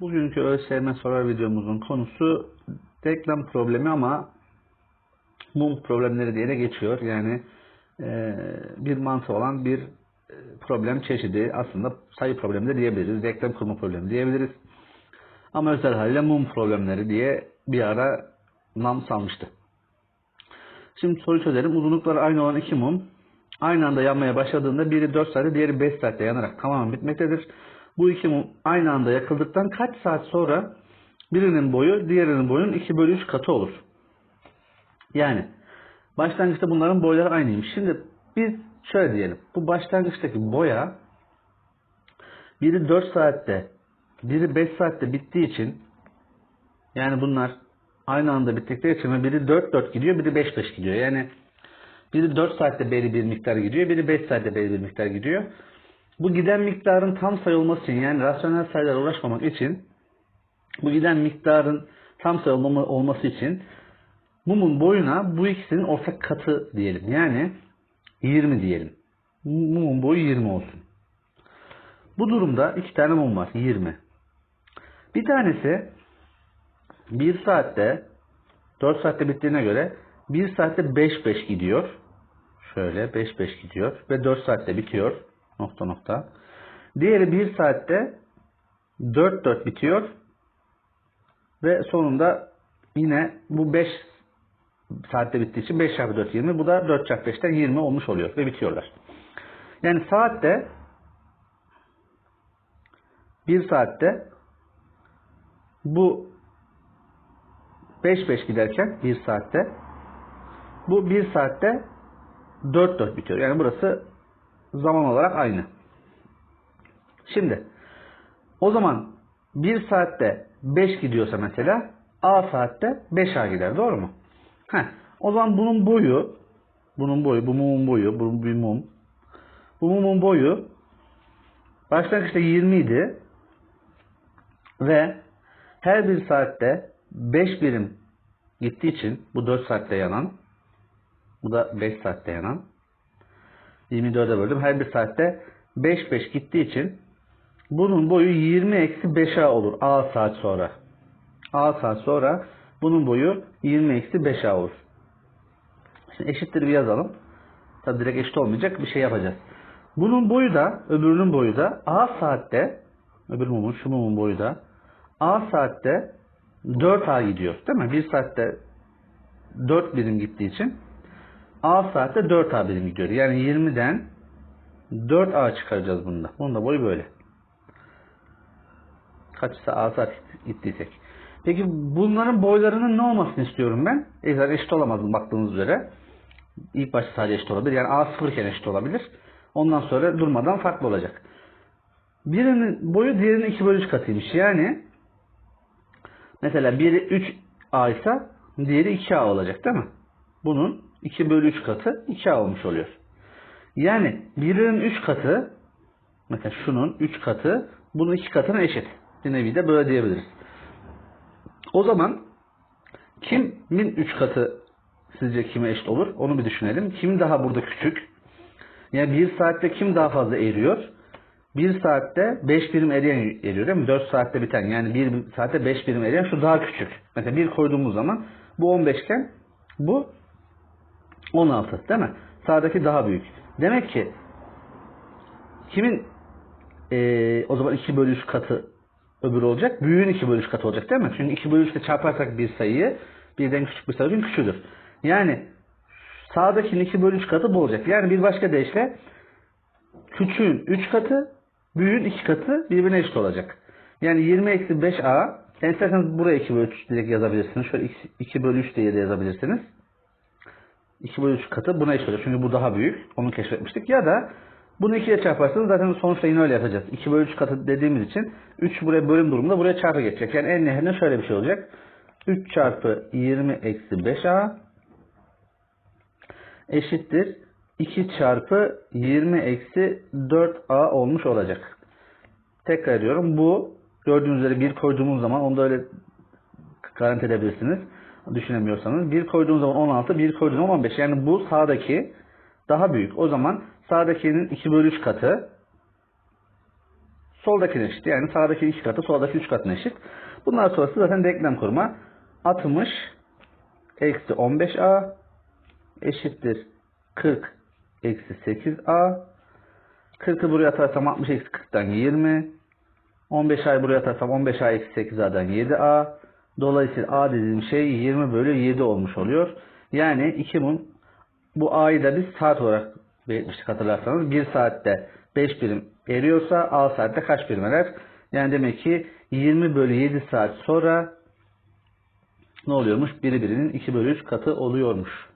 Bugünkü ÖSYM sorar videomuzun konusu denklem problemi ama mum problemleri diye de geçiyor. Yani e, bir mantığı olan bir e, problem çeşidi aslında sayı problemi de diyebiliriz. Denklem kurma problemi diyebiliriz. Ama özel haliyle mum problemleri diye bir ara nam salmıştı. Şimdi soru çözelim. Uzunlukları aynı olan iki mum aynı anda yanmaya başladığında biri 4 saatte diğeri 5 saatte yanarak tamamen bitmektedir. Bu iki mum aynı anda yakıldıktan kaç saat sonra birinin boyu diğerinin boyunun 2 bölü 3 katı olur. Yani başlangıçta bunların boyları aynıymış. Şimdi biz şöyle diyelim. Bu başlangıçtaki boya biri 4 saatte biri 5 saatte bittiği için yani bunlar aynı anda bittikleri için biri 4-4 gidiyor biri 5-5 gidiyor. Yani biri 4 saatte belli bir miktar gidiyor biri 5 saatte belli bir miktar gidiyor. Bu giden miktarın tam sayı olması için yani rasyonel sayılarla uğraşmamak için bu giden miktarın tam sayı olması için mumun boyuna bu ikisinin ortak katı diyelim. Yani 20 diyelim. Mumun boyu 20 olsun. Bu durumda iki tane mum var. 20. Bir tanesi 1 saatte 4 saatte bittiğine göre 1 saatte 5-5 gidiyor. Şöyle 5-5 gidiyor ve 4 saatte bitiyor. Nokta nokta. Diğeri 1 saatte 4-4 bitiyor. Ve sonunda yine bu 5 saatte bittiği için 5 çarpı 4 20. Bu da 4 çarpı 5'ten 20 olmuş oluyor ve bitiyorlar. Yani saatte 1 saatte bu 5-5 giderken 1 saatte bu 1 saatte 4-4 bitiyor. Yani burası zaman olarak aynı. Şimdi o zaman 1 saatte 5 gidiyorsa mesela A saatte 5A gider. Doğru mu? Heh. O zaman bunun boyu bunun boyu, bu mumun boyu, bu bir mum. Bu mumun boyu başlangıçta 20 idi ve her bir saatte 5 birim gittiği için bu 4 saatte yanan bu da 5 saatte yanan 24'e böldüm. Her bir saatte 5 5 gittiği için bunun boyu 20 eksi 5A olur. A saat sonra. A saat sonra bunun boyu 20 eksi 5A olur. Şimdi eşittir bir yazalım. Tabi direkt eşit olmayacak bir şey yapacağız. Bunun boyu da öbürünün boyu da A saatte öbür mumun şu mumun boyu da A saatte 4A gidiyor. Değil mi? 1 saatte 4 birim gittiği için A saatte 4A birim gidiyor. Yani 20'den 4A çıkaracağız bunda. Bunun da boyu böyle. Kaçsa A saat gittiysek. Peki bunların boylarının ne olmasını istiyorum ben? E eşit olamaz baktığınız üzere. İlk başta sadece eşit olabilir. Yani A sıfır iken eşit olabilir. Ondan sonra durmadan farklı olacak. Birinin boyu diğerinin 2 bölü 3 katıymış. Yani mesela biri 3A ise diğeri 2A olacak değil mi? Bunun 2 bölü 3 katı 2A olmuş oluyor. Yani birinin 3 katı mesela şunun 3 katı bunun 2 katına eşit. Bir nevi de böyle diyebiliriz. O zaman kimin 3 katı sizce kime eşit olur? Onu bir düşünelim. Kim daha burada küçük? Yani 1 saatte kim daha fazla eriyor? 1 saatte 5 birim eriyen eriyor değil mi? 4 saatte biten yani 1 saatte 5 birim eriyen şu daha küçük. Mesela 1 koyduğumuz zaman bu 15 iken bu 16 değil mi? Sağdaki daha büyük. Demek ki kimin ee, o zaman 2 bölü 3 katı öbürü olacak? Büyüğün 2 bölü 3 katı olacak değil mi? Çünkü 2 bölü 3 ile çarparsak bir sayıyı birden küçük bir sayının küçüğüdür. Yani sağdakinin 2 bölü 3 katı bu olacak. Yani bir başka deyişle küçüğün 3 katı büyüğün 2 katı birbirine eşit olacak. Yani 20 eksi 5a yani isterseniz buraya 2 bölü 3 direkt yazabilirsiniz. Şöyle 2 bölü 3 diye de yazabilirsiniz. 2 bölü 3 katı buna eşit olacak. Çünkü bu daha büyük. Onu keşfetmiştik. Ya da bunu 2 ile çarparsanız zaten sonuçta yine öyle yapacağız. 2 bölü 3 katı dediğimiz için 3 buraya bölüm durumunda buraya çarpı geçecek. Yani en nihayetinde şöyle bir şey olacak. 3 çarpı 20 eksi 5a eşittir 2 çarpı 20 eksi 4a olmuş olacak. Tekrar ediyorum. Bu gördüğünüz üzere 1 koyduğumuz zaman onu da öyle garanti edebilirsiniz. Düşünemiyorsanız. 1 koyduğumuz zaman 16, 1 koyduğumuz zaman 15. Yani bu sağdaki daha büyük. O zaman sağdakinin 2 bölü 3 katı soldakine eşit. Yani sağdaki 2 katı soldaki 3 katına eşit. Bundan sonrası zaten denklem kurma. 60 eksi 15a eşittir 40 eksi 8a 40'ı buraya atarsam 60 eksi 40'tan 20 15a'yı buraya atarsam 15a eksi 8a'dan 7a Dolayısıyla a dediğim şey 20 bölü 7 olmuş oluyor. Yani 2 mun bu a'yı da biz saat olarak belirtmiştik hatırlarsanız. 1 saatte 5 birim eriyorsa a saatte kaç birim erer? Yani demek ki 20 bölü 7 saat sonra ne oluyormuş? Biri birinin 2 bölü 3 katı oluyormuş.